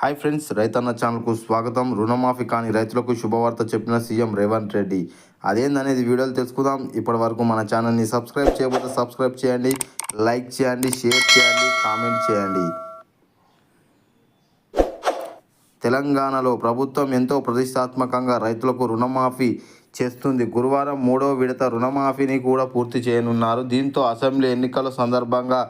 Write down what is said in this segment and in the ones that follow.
Hi friends రైతన్న ఛానల్కు స్వాగతం. రుణమాఫీ కాని రైతులకు శుభవార్త చెప్పిన సీఎం రేవంత్ రెడ్డి. అదేందనేది వీడియోలు తెలుసుకుందాం. ఇప్పటి వరకు మన ఛానల్ని సబ్స్క్రైబ్ చేయకపోతే సబ్స్క్రైబ్ చేయండి లైక్ చేయండి షేర్ చేయండి కామెంట్ చేయండి. తెలంగాణలో ప్రభుత్వం ఎంతో ప్రతిష్టాత్మకంగా రైతులకు రుణమాఫీ చేస్తుంది. గురువారం మూడో విడత రుణమాఫీని కూడా పూర్తి చేయనున్నారు. దీంతో అసెంబ్లీ ఎన్నికల సందర్భంగా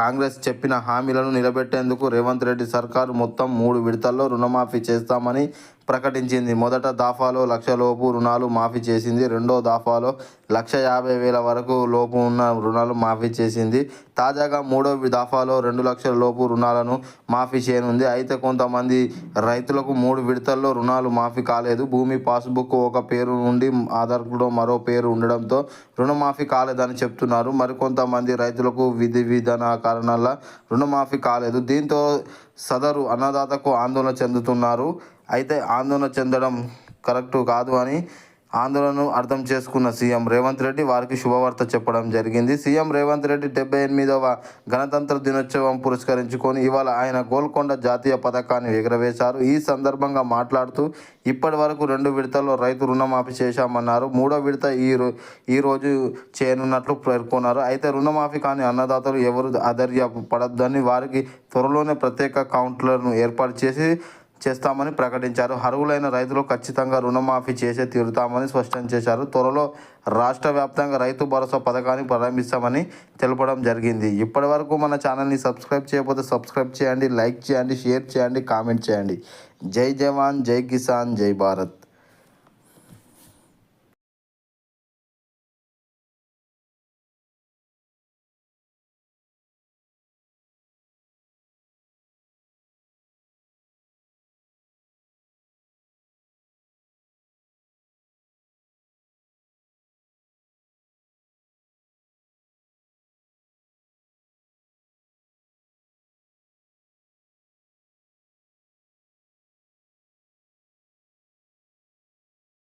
కాంగ్రెస్ చెప్పిన హామీలను నిలబెట్టేందుకు రేవంత్ రెడ్డి సర్కారు మొత్తం మూడు విడతల్లో రుణమాఫీ చేస్తామని ప్రకటించింది. మొదట దాఫాలో లక్షలోపు రుణాలు మాఫీ చేసింది. రెండో దాఫాలో లక్ష యాభై వేల వరకు లోపు ఉన్న రుణాలు మాఫీ చేసింది. తాజాగా మూడో దాఫాలో రెండు లక్షల లోపు రుణాలను మాఫీ చేయనుంది. అయితే కొంతమంది రైతులకు మూడు విడతల్లో రుణాలు మాఫీ కాలేదు. భూమి పాస్బుక్ ఒక పేరు నుండి ఆధార్లో మరో పేరు ఉండడంతో రుణమాఫీ కాలేదని చెప్తున్నారు. మరికొంతమంది రైతులకు విధి విధాన కారణాల రుణమాఫీ కాలేదు. దీంతో సదరు అన్నదాతకు ఆందోళన చెందుతున్నారు. అయితే ఆందోళన చెందడం కరెక్ట్ కాదు అని ఆందోళనను అర్థం చేసుకున్న సీఎం రేవంత్ రెడ్డి వారికి శుభవార్త చెప్పడం జరిగింది. సీఎం రేవంత్ రెడ్డి డెబ్బై ఎనిమిదవ గణతంత్ర దినోత్సవం పురస్కరించుకొని ఇవాళ ఆయన గోల్కొండ జాతీయ పథకాన్ని ఎగురవేశారు. ఈ సందర్భంగా మాట్లాడుతూ ఇప్పటి వరకు రెండు విడతల్లో రైతు రుణమాఫీ చేశామన్నారు. మూడో విడత ఈ రో ఈ రోజు చేయనున్నట్లు పేర్కొన్నారు. అయితే రుణమాఫీ కాని అన్నదాతలు ఎవరు అధైర్య పడద్దని వారికి త్వరలోనే ప్రత్యేక కౌంటర్లను ఏర్పాటు చేసి చేస్తామని ప్రకటించారు. అర్హులైన రైతులు ఖచ్చితంగా రుణమాఫీ చేసే తీరుతామని స్పష్టం చేశారు. త్వరలో రాష్ట్ర వ్యాప్తంగా రైతు భరోసా పథకాన్ని ప్రారంభిస్తామని తెలపడం జరిగింది. ఇప్పటి వరకు మన ఛానల్ని సబ్స్క్రైబ్ చేయకపోతే సబ్స్క్రైబ్ చేయండి లైక్ చేయండి షేర్ చేయండి కామెంట్ చేయండి. జై జవాన్ జై కిసాన్ జై భారత్.